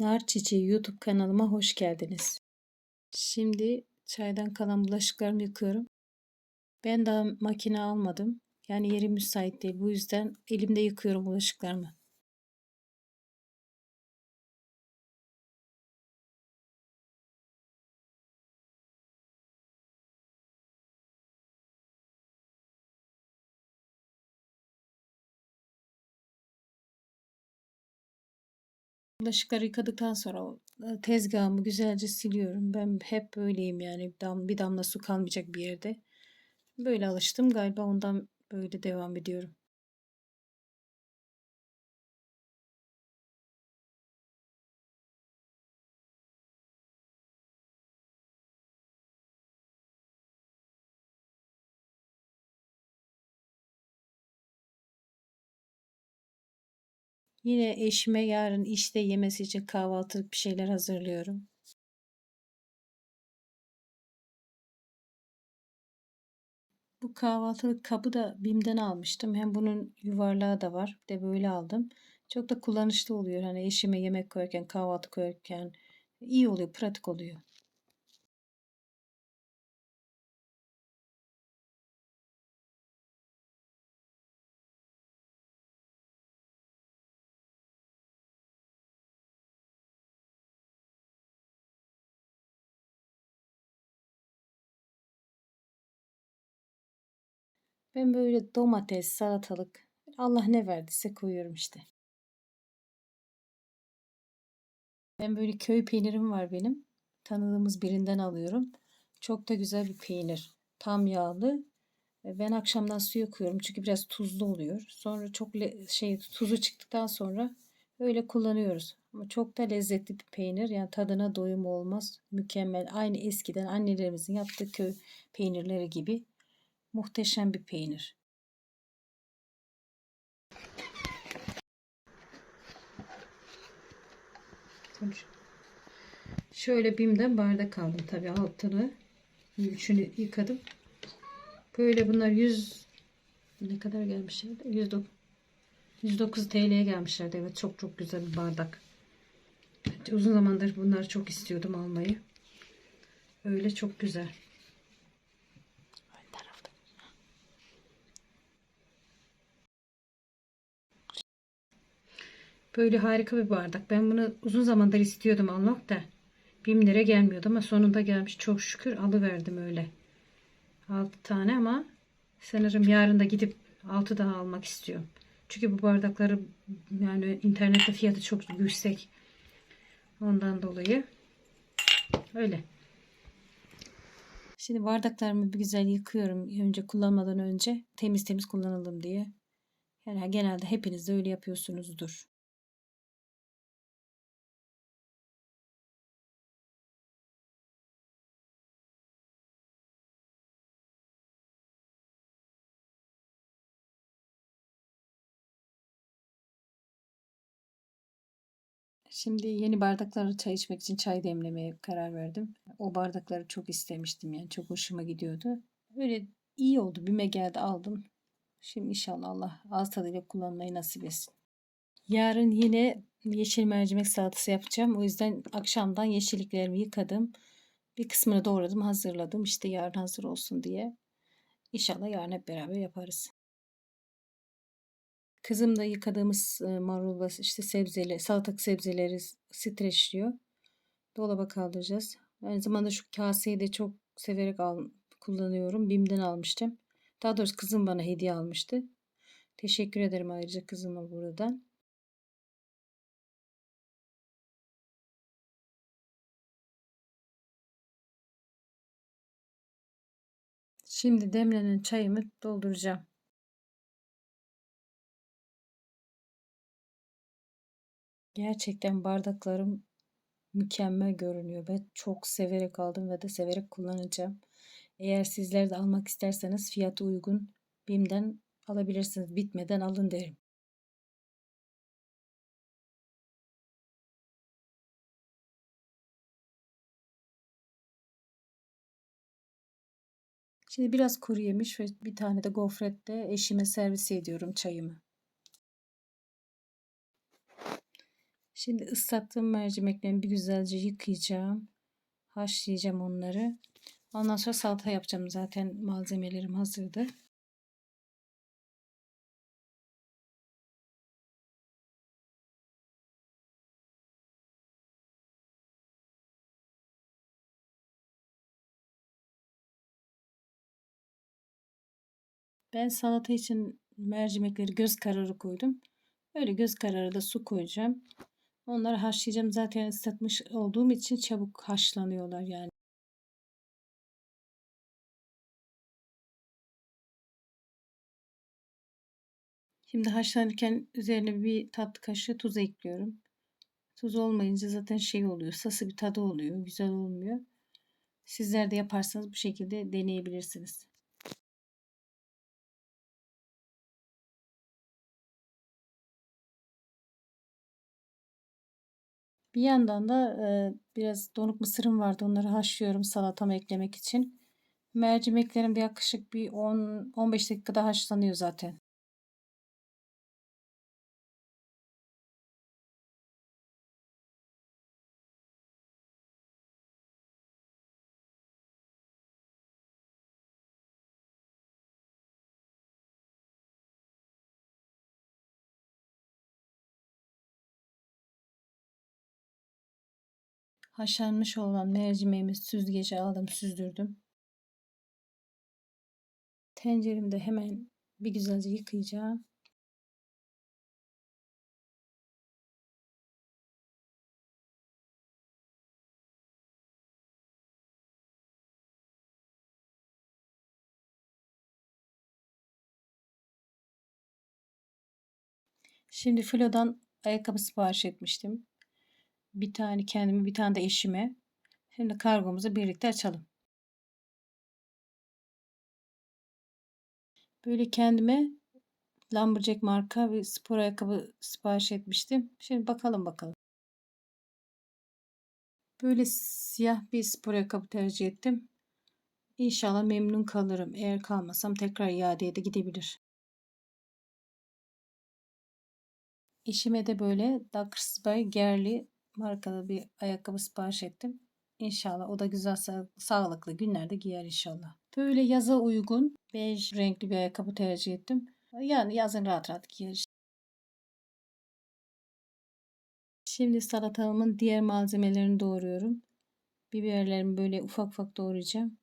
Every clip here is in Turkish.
Nar Çiçeği YouTube kanalıma hoş geldiniz. Şimdi çaydan kalan bulaşıklarımı yıkıyorum. Ben daha makine almadım. Yani yeri müsait değil. Bu yüzden elimde yıkıyorum bulaşıklarımı. Bulaşıkları yıkadıktan sonra e, tezgahımı güzelce siliyorum. Ben hep böyleyim yani dam, bir damla su kalmayacak bir yerde. Böyle alıştım galiba ondan böyle devam ediyorum. Yine eşime yarın işte yemesi için kahvaltılık bir şeyler hazırlıyorum. Bu kahvaltılık kabı da BİM'den almıştım. Hem bunun yuvarlağı da var. Bir de böyle aldım. Çok da kullanışlı oluyor. Hani eşime yemek koyarken, kahvaltı koyarken iyi oluyor, pratik oluyor. Ben böyle domates, salatalık, Allah ne verdiyse koyuyorum işte. Ben böyle köy peynirim var benim. Tanıdığımız birinden alıyorum. Çok da güzel bir peynir. Tam yağlı. Ben akşamdan suya koyuyorum çünkü biraz tuzlu oluyor. Sonra çok şey tuzu çıktıktan sonra öyle kullanıyoruz. Ama çok da lezzetli bir peynir. Yani tadına doyum olmaz. Mükemmel. Aynı eskiden annelerimizin yaptığı köy peynirleri gibi. Muhteşem bir peynir. Şöyle bimden bardak aldım tabi altını. Üçünü yıkadım. Böyle bunlar 100 ne kadar gelmişlerdi? 109, 109 TL'ye gelmişlerdi. Evet çok çok güzel bir bardak. Uzun zamandır bunları çok istiyordum almayı. Öyle çok güzel. Böyle harika bir bardak. Ben bunu uzun zamandır istiyordum almak da. Bin lira gelmiyordu ama sonunda gelmiş. Çok şükür alıverdim öyle. 6 tane ama sanırım yarın da gidip 6 daha almak istiyorum. Çünkü bu bardakları yani internette fiyatı çok yüksek. Ondan dolayı öyle. Şimdi bardaklarımı bir güzel yıkıyorum. Önce kullanmadan önce temiz temiz kullanalım diye. Yani genelde hepiniz de öyle yapıyorsunuzdur. Şimdi yeni bardaklarla çay içmek için çay demlemeye karar verdim. O bardakları çok istemiştim yani çok hoşuma gidiyordu. Öyle iyi oldu. Bime geldi aldım. Şimdi inşallah Allah ağız tadıyla kullanmayı nasip etsin. Yarın yine yeşil mercimek salatası yapacağım. O yüzden akşamdan yeşilliklerimi yıkadım. Bir kısmını doğradım, hazırladım. İşte yarın hazır olsun diye. İnşallah yarın hep beraber yaparız. Kızım da yıkadığımız e, marul işte sebzeleri, salatalık sebzeleri streçliyor. Dolaba kaldıracağız. Aynı zamanda şu kaseyi de çok severek al, kullanıyorum. Bim'den almıştım. Daha doğrusu kızım bana hediye almıştı. Teşekkür ederim ayrıca kızıma buradan. Şimdi demlenen çayımı dolduracağım. Gerçekten bardaklarım mükemmel görünüyor ve çok severek aldım ve de severek kullanacağım. Eğer sizler de almak isterseniz fiyatı uygun BİM'den alabilirsiniz. Bitmeden alın derim. Şimdi biraz kuru yemiş ve bir tane de gofrette eşime servis ediyorum çayımı. Şimdi ıslattığım mercimeklerimi bir güzelce yıkayacağım. Haşlayacağım onları. Ondan sonra salata yapacağım. Zaten malzemelerim hazırdı. Ben salata için mercimekleri göz kararı koydum. Öyle göz kararı da su koyacağım. Onları haşlayacağım. Zaten ıslatmış olduğum için çabuk haşlanıyorlar yani. Şimdi haşlanırken üzerine bir tatlı kaşığı tuz ekliyorum. Tuz olmayınca zaten şey oluyor. Sası bir tadı oluyor. Güzel olmuyor. Sizler de yaparsanız bu şekilde deneyebilirsiniz. Bir yandan da e, biraz donuk mısırım vardı. Onları haşlıyorum salatama eklemek için. Mercimeklerim de yaklaşık bir 10-15 dakikada haşlanıyor zaten. Haşlanmış olan mercimeğimi süzgece aldım, süzdürdüm. Tenceremi de hemen bir güzelce yıkayacağım. Şimdi Filo'dan ayakkabı sipariş etmiştim. Bir tane kendime, bir tane de eşime. Şimdi kargomuzu birlikte açalım. Böyle kendime Lumberjack marka bir spor ayakkabı sipariş etmiştim. Şimdi bakalım bakalım. Böyle siyah bir spor ayakkabı tercih ettim. İnşallah memnun kalırım. Eğer kalmasam tekrar iadeye de gidebilir. Eşime de böyle Duckers by Gerli markalı bir ayakkabı sipariş ettim. İnşallah o da güzel sağlıklı günlerde giyer inşallah. Böyle yaza uygun bej renkli bir ayakkabı tercih ettim. Yani yazın rahat rahat giyer. Şimdi salatamın diğer malzemelerini doğruyorum. Biberlerimi böyle ufak ufak doğrayacağım.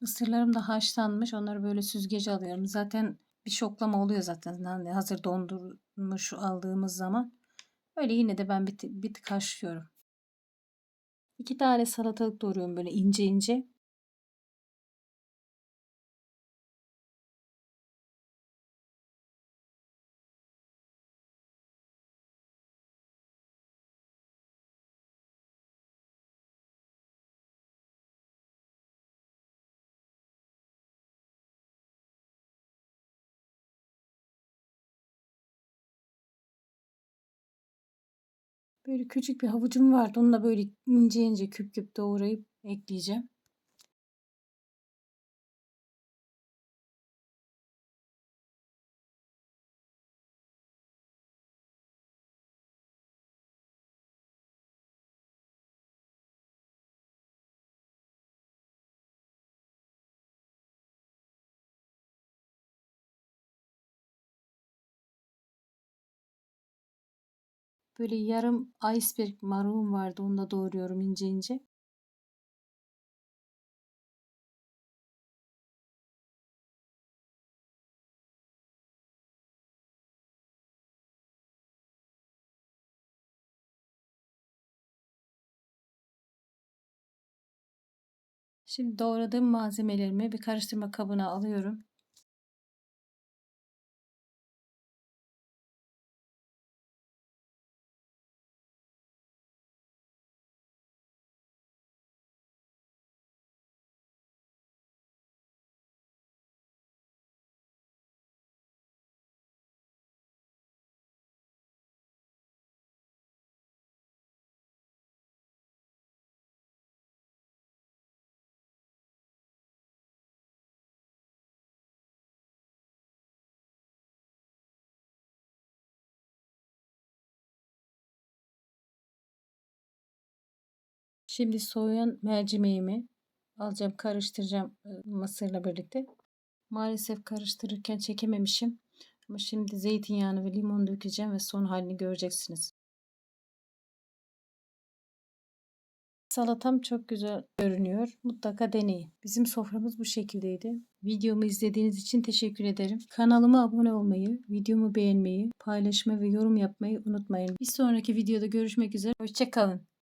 Mısırlarım da haşlanmış. Onları böyle süzgece alıyorum. Zaten bir şoklama oluyor zaten. Yani hazır dondurmuş aldığımız zaman. Öyle yine de ben bir, bir tık haşlıyorum. İki tane salatalık doğruyorum böyle ince ince. Böyle küçük bir havucum vardı. Onu da böyle ince ince küp küp doğrayıp ekleyeceğim. Böyle yarım iceberg marulum vardı. Onu da doğruyorum ince ince. Şimdi doğradığım malzemelerimi bir karıştırma kabına alıyorum. Şimdi soğuyan mercimeğimi alacağım, karıştıracağım mısırla birlikte. Maalesef karıştırırken çekememişim. Ama şimdi zeytinyağını ve limon dökeceğim ve son halini göreceksiniz. Salatam çok güzel görünüyor. Mutlaka deneyin. Bizim soframız bu şekildeydi. Videomu izlediğiniz için teşekkür ederim. Kanalıma abone olmayı, videomu beğenmeyi, paylaşmayı ve yorum yapmayı unutmayın. Bir sonraki videoda görüşmek üzere. Hoşçakalın.